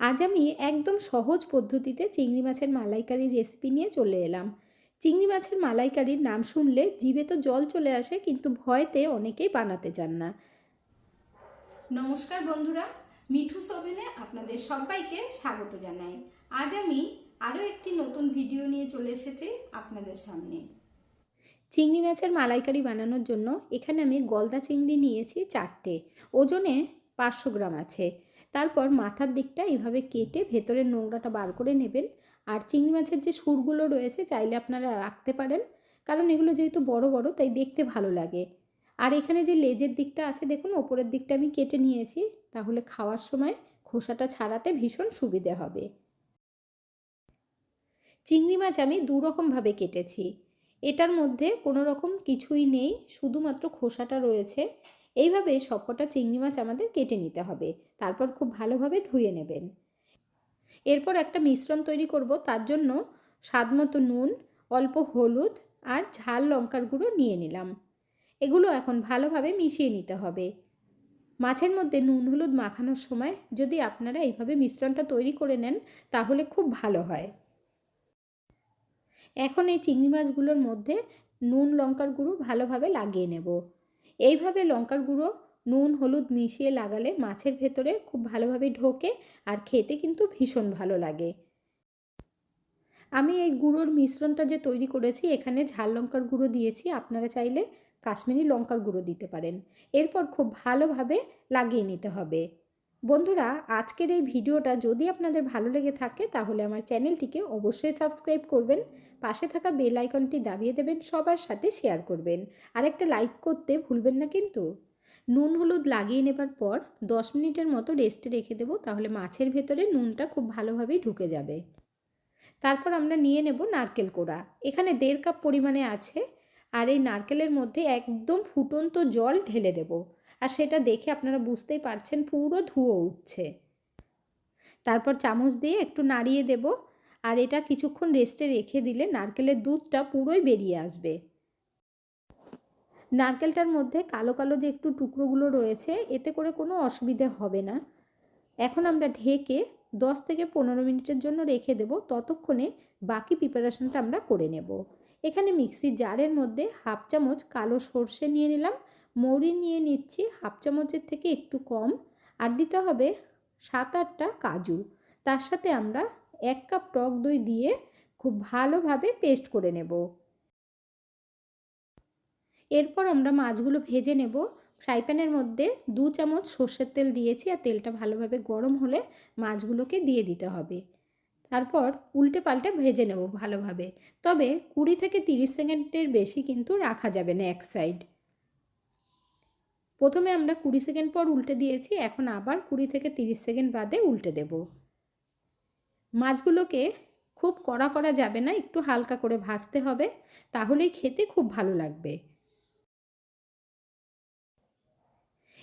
আজ আমি একদম সহজ পদ্ধতিতে চিংড়ি মাছের মালাইকারির রেসিপি নিয়ে চলে এলাম। চিংড়ি মাছের মালাইকারির নাম শুনলে জিভে তো জল চলে আসে কিন্তু ভয়তে অনেকেই বানাতে চান না। নমস্কার বন্ধুরা মিঠু সোভেনে আপনাদের সবাইকে স্বাগত জানাই। আজ আমি আরও একটি নতুন ভিডিও নিয়ে চলে এসেছি আপনাদের সামনে। চিংড়ি মাছের মালাইকারি বানানোর জন্য এখানে আমি গলদা চিংড়ি নিয়েছি চারটে ওজনে পাঁচশো গ্রাম আছে। তারপর মাথার দিকটা এইভাবে কেটে ভেতরের নোংরাটা বার করে নেবেন। আর চিংড়ি মাছের যে সুরগুলো রয়েছে চাইলে আপনারা রাখতে পারেন, কারণ এগুলো যেহেতু বড় বড়, তাই দেখতে ভালো লাগে। আর এখানে যে লেজের দিকটা আছে, দেখুন, ওপরের দিকটা আমি কেটে নিয়েছি। তাহলে খাওয়ার সময় খোসাটা ছাড়াতে ভীষণ সুবিধে হবে। চিংড়ি মাছ আমি দু রকমভাবে কেটেছি। এটার মধ্যে কোনো রকম কিছুই নেই, শুধুমাত্র খোসাটা রয়েছে। এইভাবে সবকটা চিংড়ি মাছ আমাদের কেটে নিতে হবে। তারপর খুব ভালোভাবে ধুয়ে নেবেন। এরপর একটা মিশ্রণ তৈরি করব। তার জন্য স্বাদ মতো নুন, অল্প হলুদ আর ঝাল লঙ্কার গুঁড়ো নিয়ে নিলাম। এগুলো এখন ভালোভাবে মিশিয়ে নিতে হবে। মাছের মধ্যে নুন হলুদ মাখানোর সময় যদি আপনারা এইভাবে মিশ্রণটা তৈরি করে নেন, তাহলে খুব ভালো হয়। এখন এই চিংড়ি মাছগুলোর মধ্যে নুন, লঙ্কার গুঁড়ো ভালোভাবে লাগিয়ে নেব। এইভাবে লঙ্কার গুঁড়ো, নুন, হলুদ মিশিয়ে লাগালে মাছের ভেতরে খুব ভালোভাবে ঢোকে আর খেতে কিন্তু ভীষণ ভালো লাগে। আমি এই গুঁড়োর মিশ্রণটা যে তৈরি করেছি, এখানে ঝাল লঙ্কার গুঁড়ো দিয়েছি। আপনারা চাইলে কাশ্মীরি লঙ্কার গুঁড়ো দিতে পারেন। এরপর খুব ভালোভাবে লাগিয়ে নিতে হবে। বন্ধুরা, আজকের এই ভিডিওটা যদি আপনাদের ভালো লেগে থাকে, তাহলে আমার চ্যানেলটিকে অবশ্যই সাবস্ক্রাইব করবেন, পাশে থাকা বেল আইকনটি দাবিয়ে দেবেন, সবার সাথে শেয়ার করবেন। আর একটা লাইক করতে ভুলবেন না কিন্তু। নুন হলুদ লাগিয়ে নেবার পর দশ মিনিটের মতো রেস্টে রেখে দেবো, তাহলে মাছের ভেতরে নুনটা খুব ভালোভাবেই ঢুকে যাবে। তারপর আমরা নিয়ে নেব নারকেল কোড়া। এখানে দেড় কাপ পরিমাণে আছে, আর এই নারকেলের মধ্যে একদম ফুটন্ত জল ঢেলে দেব। আর সেটা দেখে আপনারা বুঝতেই পারছেন পুরো ধুয়ো উঠছে। তারপর চামচ দিয়ে একটু নাড়িয়ে দেব আর এটা কিছুক্ষণ রেস্টে রেখে দিলে নারকেলের দুধটা পুরোই বেরিয়ে আসবে। নারকেলটার মধ্যে কালো কালো যে একটু টুকরোগুলো রয়েছে, এতে করে কোনো অসুবিধে হবে না। এখন আমরা ঢেকে দশ থেকে পনেরো মিনিটের জন্য রেখে দেব, ততক্ষণে বাকি প্রিপারেশনটা আমরা করে নেব। এখানে মিক্সির জারের মধ্যে হাফ চামচ কালো সর্ষে নিয়ে নিলাম মৌরি নিয়ে নিচ্ছি হাফ চামচের থেকে একটু কম। আর দিতে হবে সাত আটটা কাজু। তার সাথে আমরা এক কাপ টক দই দিয়ে খুব ভালোভাবে পেস্ট করে নেব। এরপর আমরা মাছগুলো ভেজে নেব। ফ্রাই প্যানের মধ্যে দু চামচ সর্ষের তেল দিয়েছি আর তেলটা ভালোভাবে গরম হলে মাছগুলোকে দিয়ে দিতে হবে। তারপর উল্টে পাল্টে ভেজে নেব ভালোভাবে। তবে কুড়ি থেকে তিরিশ সেকেন্ডের বেশি কিন্তু রাখা যাবে না এক সাইড। প্রথমে আমরা কুড়ি সেকেন্ড পর উল্টে দিয়েছি, এখন আবার কুড়ি থেকে তিরিশ সেকেন্ড বাদে উল্টে দেব। মাছগুলোকে খুব কড়া করা যাবে না, একটু হালকা করে ভাজতে হবে, তাহলেই খেতে খুব ভালো লাগবে।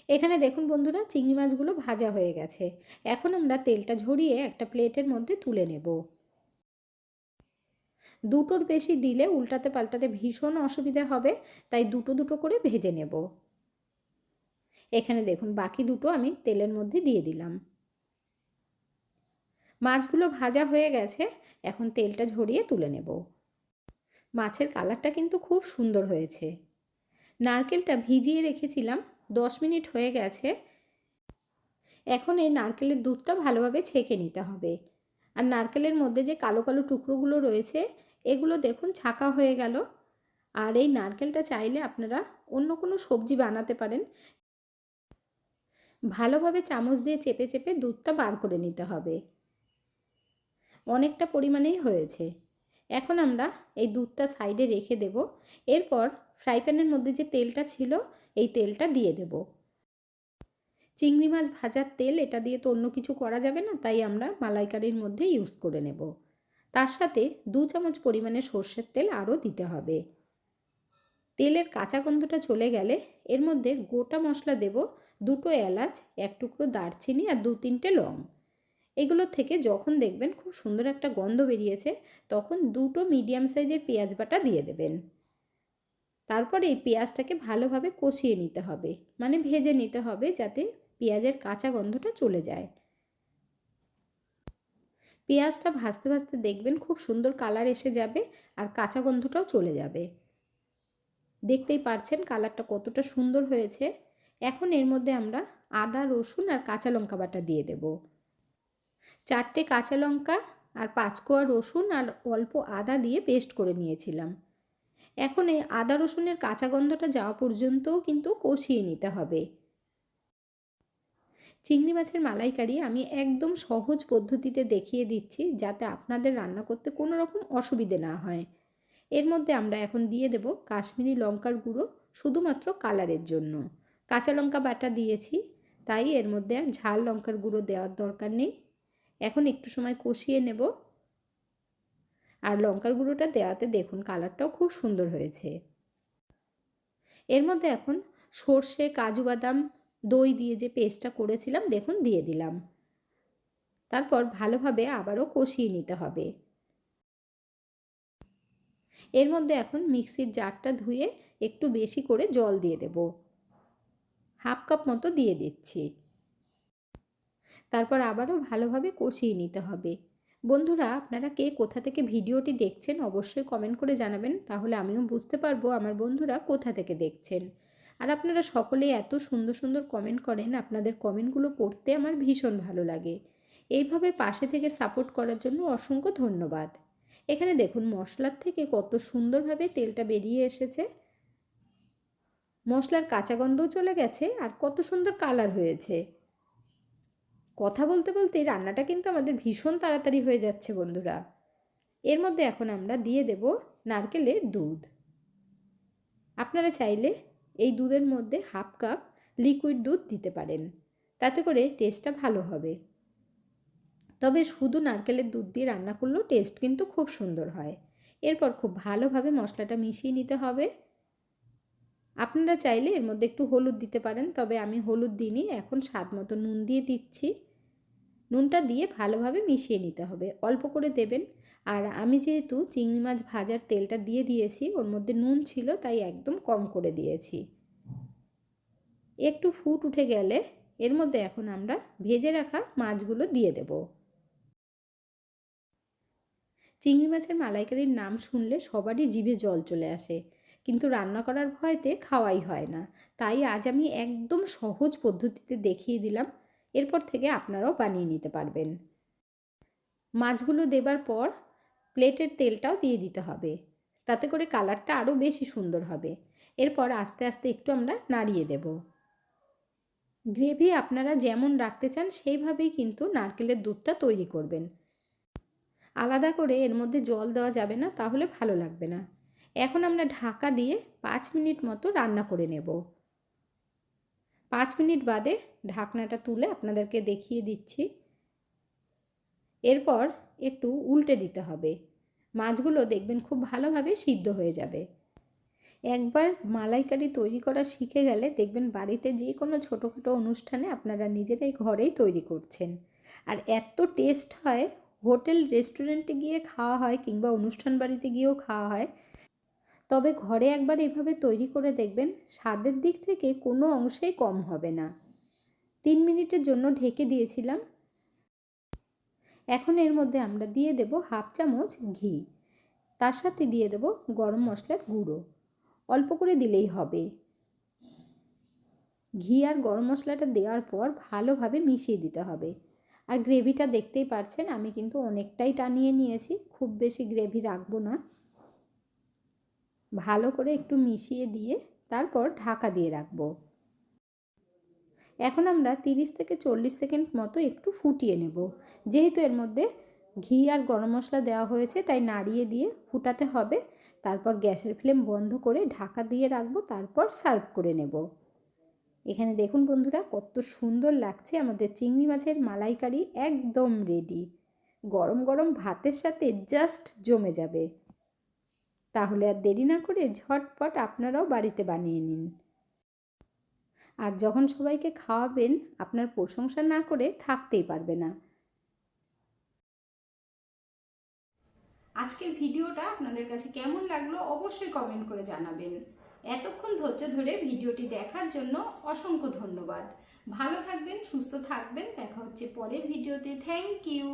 এখানে দেখুন বন্ধুরা, চিংড়ি মাছগুলো ভাজা হয়ে গেছে। এখন আমরা তেলটা ঝরিয়ে একটা প্লেটের মধ্যে তুলে নেব। দুটোর বেশি দিলে উল্টাতে পাল্টাতে ভীষণ অসুবিধা হবে, তাই দুটো দুটো করে ভেজে নেব। এখানে দেখুন, বাকি দুটো আমি তেলের মধ্যে দিয়ে দিলাম। মাছগুলো ভাজা হয়ে গেছে, এখন তেলটা ঝরিয়ে তুলে নেব। মাছের কালারটা কিন্তু খুব সুন্দর হয়েছে। নারকেলটা ভিজিয়ে রেখেছিলাম, দশ মিনিট হয়ে গেছে। এখন এই নারকেলের দুধটা ভালোভাবে ছেঁকে নিতে হবে। আর নারকেলের মধ্যে যে কালো কালো টুকরোগুলো রয়েছে, এগুলো দেখুন ছাকা হয়ে গেল। আর এই নারকেলটা চাইলে আপনারা অন্য কোনো সবজি বানাতে পারেন। ভালোভাবে চামচ দিয়ে চেপে চেপে দুধটা বার করে নিতে হবে। অনেকটা পরিমাণেই হয়েছে। এখন আমরা এই দুধটা সাইডে রেখে দেব। এরপর ফ্রাই প্যানের মধ্যে যে তেলটা ছিল, এই তেলটা দিয়ে দেব। চিংড়ি মাছ ভাজার তেল, এটা দিয়ে তো অন্য কিছু করা যাবে না, তাই আমরা মালাইকারির মধ্যে ইউজ করে নেব। তার সাথে দু চামচ পরিমাণে সর্ষের তেল আরও দিতে হবে। তেলের কাঁচা গন্ধটা চলে গেলে এর মধ্যে গোটা মশলা দেব দুটো এলাচ, এক টুকরো দারচিনি আর দু তিনটে লং। এগুলো থেকে যখন দেখবেন খুব সুন্দর একটা গন্ধ বেরিয়েছে, তখন দুটো মিডিয়াম সাইজের পেঁয়াজ বাটা দিয়ে দেবেন। তারপর এই পেঁয়াজটাকে ভালোভাবে কষিয়ে নিতে হবে মানে ভেজে নিতে হবে যাতে পেঁয়াজের কাঁচা গন্ধটা চলে যায়। পেঁয়াজটা ভাজতে ভাজতে দেখবেন খুব সুন্দর কালার এসে যাবে আর কাঁচা গন্ধটাও চলে যাবে। দেখতেই পারছেন কালারটা কতটা সুন্দর হয়েছে। এখন এর মধ্যে আমরা আদা, রসুন আর কাঁচা লঙ্কা বাটা দিয়ে দেব। চারটে কাঁচা লঙ্কা আর পাঁচকোয়া রসুন আর অল্প আদা দিয়ে পেস্ট করে নিয়েছিলাম। এখন এই আদা, রসুনের কাঁচা গন্ধটা যাওয়া পর্যন্তও কিন্তু কষিয়ে নিতে হবে। চিংড়ি মাছের মালাইকারি আমি একদম সহজ পদ্ধতিতে দেখিয়ে দিচ্ছি যাতে আপনাদের রান্না করতে কোনো রকম অসুবিধে না হয়। এর মধ্যে আমরা এখন দিয়ে দেব কাশ্মীরি লঙ্কার গুঁড়ো শুধুমাত্র কালারের জন্য। কাঁচা লঙ্কা বাটা দিয়েছি, তাই এর মধ্যে আর ঝাল লঙ্কার গুঁড়ো দেওয়ার দরকার নেই। এখন একটু সময় কষিয়ে নেব। আর লঙ্কার গুঁড়োটা দেওয়াতে দেখুন কালারটাও খুব সুন্দর হয়েছে। এর মধ্যে এখন সর্ষে, কাজু বাদাম, দই দিয়ে যে পেস্টটা করেছিলাম, দেখুন দিয়ে দিলাম। তারপর ভালোভাবে আবারও কষিয়ে নিতে হবে। এর মধ্যে এখন মিক্সির জারটা ধুয়ে একটু বেশি করে জল দিয়ে দেব। হাফ কাপ মতো দিয়ে দিচ্ছি। তারপর আবারও ভালোভাবে কষিয়ে নিতে হবে। বন্ধুরা, আপনারা কে কোথা থেকে ভিডিওটি দেখছেন অবশ্যই কমেন্ট করে জানাবেন, তাহলে আমিও বুঝতে পারব আমার বন্ধুরা কোথা থেকে দেখছেন। আর আপনারা সকলেই এত সুন্দর সুন্দর কমেন্ট করেন, আপনাদের কমেন্টগুলো পড়তে আমার ভীষণ ভালো লাগে। এইভাবে পাশে থেকে সাপোর্ট করার জন্য অসংখ্য ধন্যবাদ। এখানে দেখুন, মশলার থেকে কত সুন্দরভাবে তেলটা বেরিয়ে এসেছে। মশলার কাঁচা গন্ধও চলে গেছে আর কত সুন্দর কালার হয়েছে। কথা বলতে বলতে রান্নাটা কিন্তু আমাদের ভীষণ তাড়াতাড়ি হয়ে যাচ্ছে বন্ধুরা। এর মধ্যে এখন আমরা দিয়ে দেব নারকেলের দুধ। আপনারা চাইলে এই দুধের মধ্যে হাফ কাপ লিকুইড দুধ দিতে পারেন, তাতে করে টেস্টটা ভালো হবে। তবে শুধু নারকেলের দুধ দিয়ে রান্না করলেও টেস্ট কিন্তু খুব সুন্দর হয়। এরপর খুব ভালোভাবে মশলাটা মিশিয়ে নিতে হবে। আপনারা চাইলে এর মধ্যে একটু হলুদ দিতে পারেন, তবে আমি হলুদ দিইনি, এখন স্বাদ মতো নুন দিয়ে দিচ্ছি। নুনটা দিয়ে ভালোভাবে মিশিয়ে নিতে হবে, অল্প করে দেবেন। আর আমি যেহেতু চিংড়ি মাছ ভাজার তেলটা দিয়ে দিয়েছি, ওর মধ্যে নুন ছিল, তাই একদম কম করে দিয়েছি। একটু ফুট উঠে গেলে এর মধ্যে এখন আমরা ভেজে রাখা মাছগুলো দিয়ে দেব। চিংড়ি মাছের মালাইকারির নাম শুনলে সবারই জিভে জল চলে আসে। কিন্তু রান্না করার ভয়তে খাওয়াই হয় না। তাই আজ আমি একদম সহজ পদ্ধতিতে দেখিয়ে দিলাম, এরপর থেকে আপনারাও বানিয়ে নিতে পারবেন। মাছগুলো দেবার পর প্লেটের তেলটাও দিয়ে দিতে হবে, তাতে করে কালারটা আরও বেশি সুন্দর হবে। এরপর আস্তে আস্তে একটু আমরা নাড়িয়ে দেব। গ্রেভি আপনারা যেমন রাখতে চান, সেইভাবেই কিন্তু নারকেলের দুধটা তৈরি করবেন। আলাদা করে এর মধ্যে জল দেওয়া যাবে না, তাহলে ভালো লাগবে না। এখন আমরা ঢাকা দিয়ে পাঁচ মিনিট মতো রান্না করে নেব। পাঁচ মিনিট বাদে ঢাকনাটা তুলে আপনাদেরকে দেখিয়ে দিচ্ছি। এরপর একটু উল্টে দিতে হবে। মাছগুলো দেখবেন খুব ভালোভাবে সিদ্ধ হয়ে যাবে। একবার মালাইকারি তৈরি করা শিখে গেলে দেখবেন বাড়িতে যে কোনো ছোটোখাটো অনুষ্ঠানে আপনারা নিজেরাই ঘরেই তৈরি করছেন। আর এত টেস্ট হয়, হোটেল, রেস্টুরেন্টে গিয়ে খাওয়া হয় কিংবা অনুষ্ঠান বাড়িতে গিয়েও খাওয়া হয় তবে ঘরে একবার এভাবে তৈরি করে দেখবেন, স্বাদের দিক থেকে কোনো অংশেই কম হবে না। তিন মিনিটের জন্য ঢেকে দিয়েছিলাম। এখন এর মধ্যে আমরা দিয়ে দেব হাফ চামচ ঘি। তার সাথে দিয়ে দেব গরম মশলার গুঁড়ো। অল্প করে দিলেই হবে। ঘি আর গরম মশলাটা দেওয়ার পর ভালোভাবে মিশিয়ে দিতে হবে। আর গ্রেভিটা দেখতেই পারছেন, আমি কিন্তু অনেকটাই টানিয়ে নিয়েছি, খুব বেশি গ্রেভি রাখব না। ভালো করে একটু মিশিয়ে দিয়ে তারপর ঢাকা দিয়ে রাখব। এখন আমরা তিরিশ থেকে চল্লিশ সেকেন্ড মতো একটু ফুটিয়ে নেব। যেহেতু এর মধ্যে ঘি আর গরম মশলা দেওয়া হয়েছে, তাই নাড়িয়ে দিয়ে ফুটাতে হবে। তারপর গ্যাসের ফ্লেম বন্ধ করে ঢাকা দিয়ে রাখব, তারপর সার্ভ করে নেব। এখানে দেখুন বন্ধুরা, কত সুন্দর লাগছে আমাদের চিংড়ি মাছের মালাইকারি, একদম রেডি গরম গরম ভাতের সাথে জাস্ট জমে যাবে। তাহলে আর দেরি না করে ঝটপট আপনারাও বাড়িতে বানিয়ে নিন। আর যখন সবাইকে খাওয়াবেন, আপনার প্রশংসা না করে থাকতেই পারবে না। আজকের ভিডিওটা আপনাদের কাছে কেমন লাগল অবশ্যই কমেন্ট করে জানাবেন। এতক্ষণ ধৈর্য ধরে ভিডিওটি দেখার জন্য অসংখ্য ধন্যবাদ। ভালো থাকবেন, সুস্থ থাকবেন। দেখা হচ্ছে পরের ভিডিওতে। Thank you.